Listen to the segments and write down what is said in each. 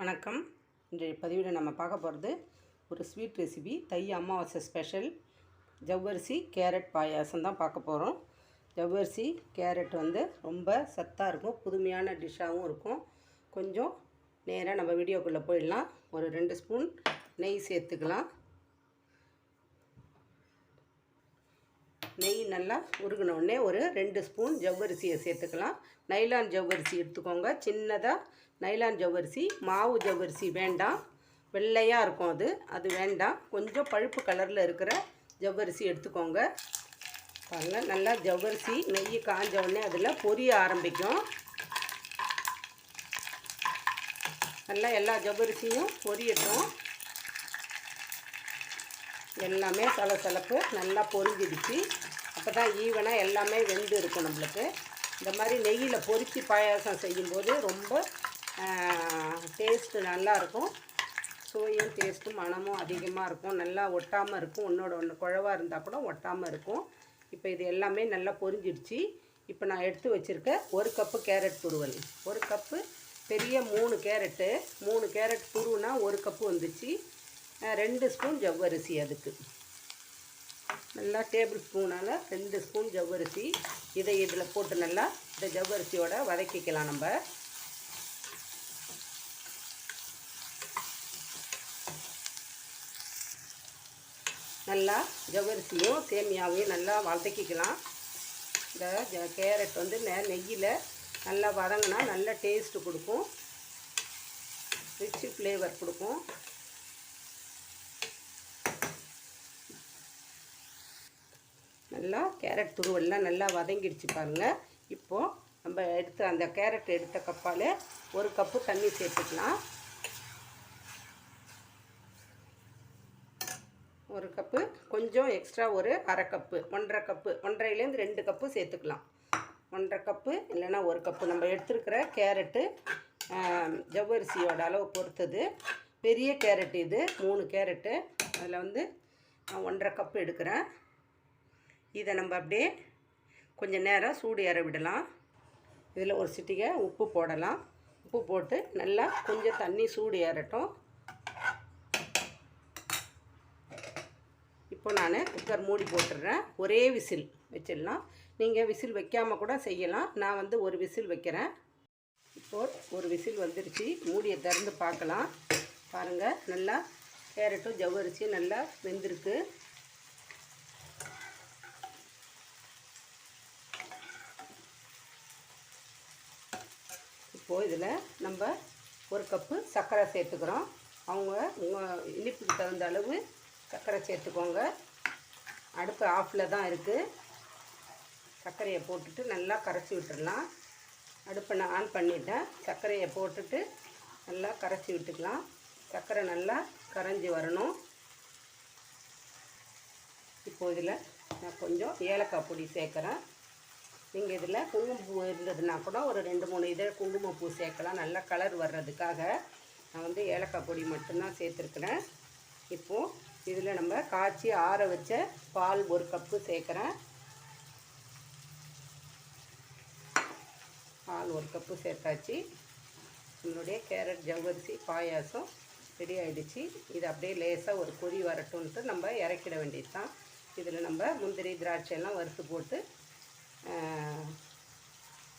வணக்கம். இன்றைய பதிவில் நம்ம பார்க்க போகிறது ஒரு ஸ்வீட் ரெசிபி. தை அமாவாசை ஸ்பெஷல். ஜவ்வரிசி கேரட் பாயாசம் தான் பார்க்க போகிறோம். ஜவ்வரிசி கேரட் வந்து ரொம்ப சத்தாக இருக்கும் புதுமையான டிஷ்ஷாகவும் இருக்கும். கொஞ்சம் நேராக நம்ம வீடியோக்குள்ளே போயிடலாம். ஒரு ரெண்டு ஸ்பூன் நெய் சேர்த்துக்கலாம். நெய் நல்லா உருகினோடனே ஒரு ரெண்டு ஸ்பூன் ஜவ்வரிசியை சேர்த்துக்கலாம். நைலான் ஜவ்வரிசி எடுத்துக்கோங்க. சின்னதாக நைலான் ஜவ்வரிசி மாவு ஜவ்வரிசி வேண்டாம். வெள்ளையாக இருக்கும் அது. அது வேண்டாம். கொஞ்சம் பழுப்பு கலரில் இருக்கிற ஜவ்வரிசி எடுத்துக்கோங்க. பாருங்கள் நல்லா ஜவ்வரிசி நெய் காஞ்ச உடனே அதில் பொரிய ஆரம்பிக்கும். நல்லா எல்லா ஜவ்வரிசியும் பொரியட்டும். எல்லாமே சலசலப்பு நல்லா பொரிஞ்சிடுச்சு. அப்போ தான் ஈவனாக எல்லாமே வெந்து இருக்கும் நம்மளுக்கு. இந்த மாதிரி நெய்யில் பொரித்து பாயாசம் செய்யும்போது ரொம்ப டேஸ்ட்டு நல்லாயிருக்கும் சுவையும் டேஸ்ட்டும் மனமும் அதிகமாக இருக்கும். நல்லா ஒட்டாமல் இருக்கும். ஒன்றோட ஒன்று குழவாக இருந்தால் கூட ஒட்டாமல் இருக்கும். இப்போ இது எல்லாமே நல்லா பொரிஞ்சிடுச்சு. இப்போ நான் எடுத்து வச்சுருக்க ஒரு கப்பு கேரட் துருவல். ஒரு கப்பு பெரிய மூணு கேரட்டு. மூணு கேரட் துருவுனா ஒரு கப்பு வந்துச்சு. ரெண்டு ஸ்பூன் ஜவ்வரிசி அதுக்கு. நல்லா டேபிள் ஸ்பூனால் ரெண்டு ஸ்பூன் ஜவ்வரிசி. இதை இதில் போட்டு நல்லா இந்த ஜவ்வரிசியோட வதக்கிக்கலாம் நம்ம. நல்லா ஜவ்வரிசியும் சேமியாவையும் நல்லா வதக்கிக்கலாம். இந்த ஜ- கேரட் வந்து நெ நெய்யில் நல்லா வதங்கினா நல்ல டேஸ்ட்டு கொடுக்கும். ரிச்சு ஃப்ளேவர் கொடுக்கும். நல்லா கேரட் துருவெல்லாம் நல்லா வதங்கிடுச்சு பாருங்கள் இப்போது நம்ம எடுத்த அந்த கேரட் எடுத்த கப்பால் ஒரு கப்பு தண்ணி சேர்த்துக்கலாம். ஒரு கப்பு கொஞ்சம் எக்ஸ்ட்ரா ஒரு அரை கப்பு ஒன்றரை கப்பு ஒன்றரைலேருந்து ரெண்டு கப்பு சேர்த்துக்கலாம். ஒன்றரை கப்பு இல்லைன்னா ஒரு கப்பு. நம்ம எடுத்துருக்கிற கேரட்டு ஜவ்வரிசியோட அளவு பொறுத்தது. பெரிய கேரட் இது மூணு கேரட்டு. அதில் வந்து நான் ஒன்றரை கப்பு எடுக்கிறேன். இதை நம்ம அப்படியே கொஞ்சம் நேரம் சூடு ஏற விடலாம். இதில் ஒரு சிட்டிகை உப்பு போடலாம். உப்பு போட்டு நல்லா கொஞ்சம் தண்ணி சூடு ஏறட்டும். இப்போ நான் குக்கர் மூடி போட்டுடுறேன். ஒரே விசில் வச்சிடலாம். நீங்கள் விசில் வைக்காமல் கூட செய்யலாம். நான் வந்து ஒரு விசில் வைக்கிறேன். இப்போது ஒரு விசில் வந்துருச்சு. மூடியை திறந்து பார்க்கலாம். பாருங்கள் நல்லா கேரட்டும் ஜவ்வரிசியும் நல்லா வெந்திருக்கு. இப்போது இதில் நம்ம ஒரு கப்பு சர்க்கரை சேர்த்துக்கிறோம். அவங்க உங்கள் இனிப்புக்கு தகுந்த அளவு சர்க்கரை சேர்த்துக்கோங்க. அடுப்பு ஆஃபில் தான் இருக்குது சர்க்கரையை போட்டுட்டு நல்லா கரைச்சி விட்டுடலாம் அடுப்பை நான் ஆன் பண்ணிட்டேன். சர்க்கரையை போட்டுட்டு நல்லா கரைச்சி விட்டுக்கலாம். சர்க்கரை நல்லா கரைஞ்சி வரணும். இப்போ இதில் நான் கொஞ்சம் ஏலக்காய் பொடி சேர்க்குறேன். நீங்கள் இதில் குங்குமப்பூ இருந்ததுன்னா கூட ஒரு ரெண்டு மூணு இதழ் குங்குமப்பூ சேர்க்கலாம். நல்லா கலர் வர்றதுக்காக நான் வந்து ஏலக்காய் பொடி மட்டும்தான் சேர்த்துருக்குறேன். இப்போது இதில் நம்ம காய்ச்சி ஆற வச்ச பால் ஒரு கப்பு சேர்க்குறேன். பால் ஒரு கப்பு சேர்த்தாச்சு. நம்மளுடைய கேரட் ஜவ்வரிசி பாயாசம் ரெடி ஆகிடுச்சு இது அப்படியே லேசாக ஒரு கொதி வரட்டும்ன்ட்டு நம்ம இறக்கிட வேண்டியது தான் இதில் நம்ம முந்திரி திராட்சை எல்லாம் வறுத்து போட்டு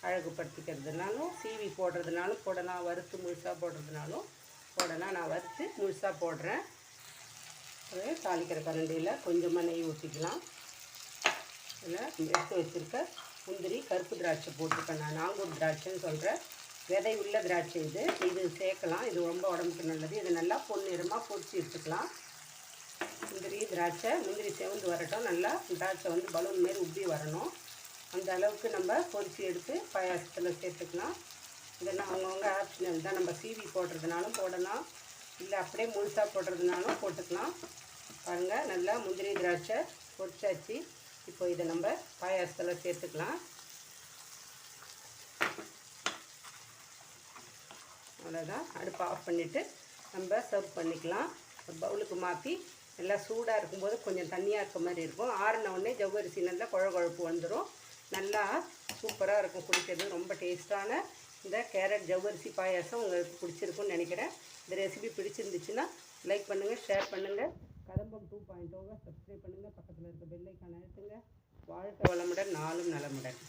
அழகுபடுத்திக்கிறதுனாலும் சீவி போடுறதுனாலும் போடலாம் வறுத்து முழுசாக போடுறதுனாலும் போடலாம். நான் வறுத்து முழுசாக போடுறேன். தாளிக்கிற கரண்டியில் கொஞ்சமாக நெய் ஊற்றிக்கலாம் இதில் எடுத்து வச்சுருக்க முந்திரி கருப்பு திராட்சை போட்டிருக்கேன் நான். நாங்கூர் திராட்சைன்னு சொல்கிறேன் விதை உள்ள திராட்சை இது. இது சேர்க்கலாம். இது ரொம்ப உடம்புக்கு நல்லது. இது நல்லா பொன்னிறமாக பொரிச்சு எடுத்துக்கலாம். முந்திரி திராட்சை முந்திரி செவந்து வரட்டும். நல்லா திராட்சை வந்து பலூன் மாரி உப்பி வரணும். அந்த அளவுக்கு நம்ம பொரிச்சு எடுத்து பாயாசத்தில் சேர்த்துக்கலாம். இதெல்லாம் அவங்கவுங்க ஆப்ஷனல் தான். நம்ம சீவி போடுறதுனாலும் போடலாம். இல்லை அப்படியே முழுசாக போடுறதுனாலும் போட்டுக்கலாம். பாருங்கள் நல்லா முந்திரி திராட்சை பொரிச்சாச்சு. இப்போ இதை நம்ம பாயாசத்தில் சேர்த்துக்கலாம். அவ்வளோதான் அடுப்பை ஆஃப் பண்ணிவிட்டு நம்ம சர்வ் பண்ணிக்கலாம். பவுலுக்கு மாற்றி நல்லா சூடாக இருக்கும்போது கொஞ்சம் தண்ணியாக இருக்க மாதிரி இருக்கும். ஆறின உடனே ஜவ்வரிசி நல்லா குழ குழப்பு வந்துடும் நல்லா சூப்பராக இருக்கும் குடிக்கிறது. ரொம்ப டேஸ்ட்டான இந்த கேரட் ஜவ்வரிசி பாயாசம் உங்களுக்கு பிடிச்சிருக்குன்னு நினைக்கிறேன். இந்த ரெசிபி பிடிச்சிருந்துச்சுன்னா லைக் பண்ணுங்கள் ஷேர் பண்ணுங்கள் கதம்பம் டூ பாயிண்ட் ஓவை oh சப்ஸ்கிரைப் பண்ணுங்கள் பக்கத்தில் இருக்க பெல்லைக்கான ஐக்கான் அழுத்துங்க. வாழ்க்கை வளமுடன் நாளும் நலமுடன்.